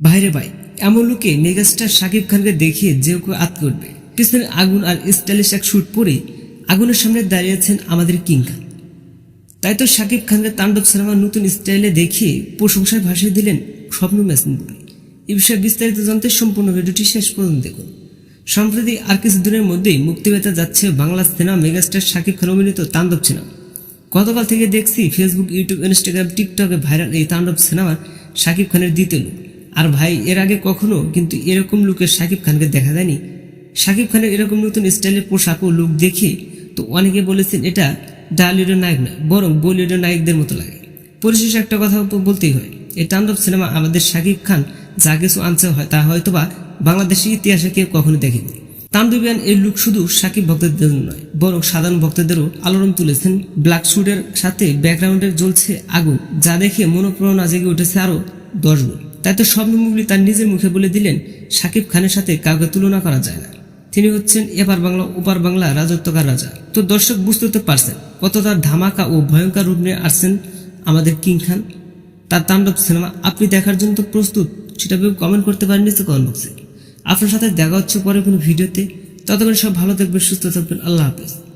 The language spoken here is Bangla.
ভাইরে ভাই, এমন লোকে মেগাস্টার শাকিব খানকে দেখিয়ে যে কেউ আত করবে। পিছনে আগুন আর স্টাইলিশ এক শ্যুট পরে আগুনের সামনে দাঁড়িয়েছেন আমাদের কিং খান। তাই তো শাকিব খানকে তাণ্ডব সিনেমার নতুন স্টাইলে দেখিয়ে প্রশংসায় ভাসিয়ে দিলেন স্বপ্ন মেসিন বলে এ বিষয়ে বিস্তারিত জানতে সম্পূর্ণ ভিডিওটি শেষ পর্যন্ত দেখুন। সম্প্রতি আর কিছু দিনের মধ্যেই মুক্তি পেতে যাচ্ছে বাংলা সিনেমা মেগাস্টার শাকিব খান অভিনীত তাণ্ডব সিনেমা। গতকাল থেকে দেখছি ফেসবুক ইউটিউব ইনস্টাগ্রাম টিকটকে ভাইরাল এই তাণ্ডব সিনেমা শাকিব খানের দ্বিতীয় লুক। আর ভাই, এর আগে কখনো, কিন্তু এরকম লুকের শাকিব খানকে দেখা যায়নি? শাকিব খানের এরকম নতুন স্টাইলের পোশাক ও লুক দেখে তো অনেকে বলেছেন এটা ডালিউডের নায়ক নয় বরং বলিউডের নায়কদের মতো লাগে। পরিশেষে একটা কথা বলতেই হয় এই তাণ্ডব সিনেমা আমাদের শাকিব খান যা কিছু আনছে হয়, তা হয়তোবা বাংলাদেশের ইতিহাসে কেউ কখনো দেখেনি। তাণ্ডবিয়ান এই লুক শুধু সাকিব ভক্তদের জন্য নয়, বরং সাধারণ ভক্তদেরও আলোড়ন তুলেছেন। ব্ল্যাক শুটের সাথে ব্যাকগ্রাউন্ডে জ্বলছে আগুন, যা দেখে মনোপ্রেরণা জেগে উঠেছে আরও দশ গুণ। তাই তো স্বপ্ন মুগলি তার নিজের মুখে বলে দিলেন, সাকিব খানের সাথে কাউকে তুলনা করা যায় না। তিনি হচ্ছেন এপার বাংলা, ওপার বাংলা রাজত্বকার রাজা। তো দর্শক বুঝতে তো পারছেন কত তার ধামাকা ও ভয়ঙ্কর রূপ নিয়ে আসছেন আমাদের কিং খান। তার তাণ্ডব সিনেমা আপনি দেখার জন্য তো প্রস্তুত, সেটা ভেবে কমেন্ট করতে পারেন নিচে কমেন্ট বক্সে আপনার সাথে দেখা হচ্ছে পরে কোনো ভিডিওতে। ততক্ষণ সব ভালো থাকবেন, সুস্থ থাকবেন, আল্লাহ হাফেজ।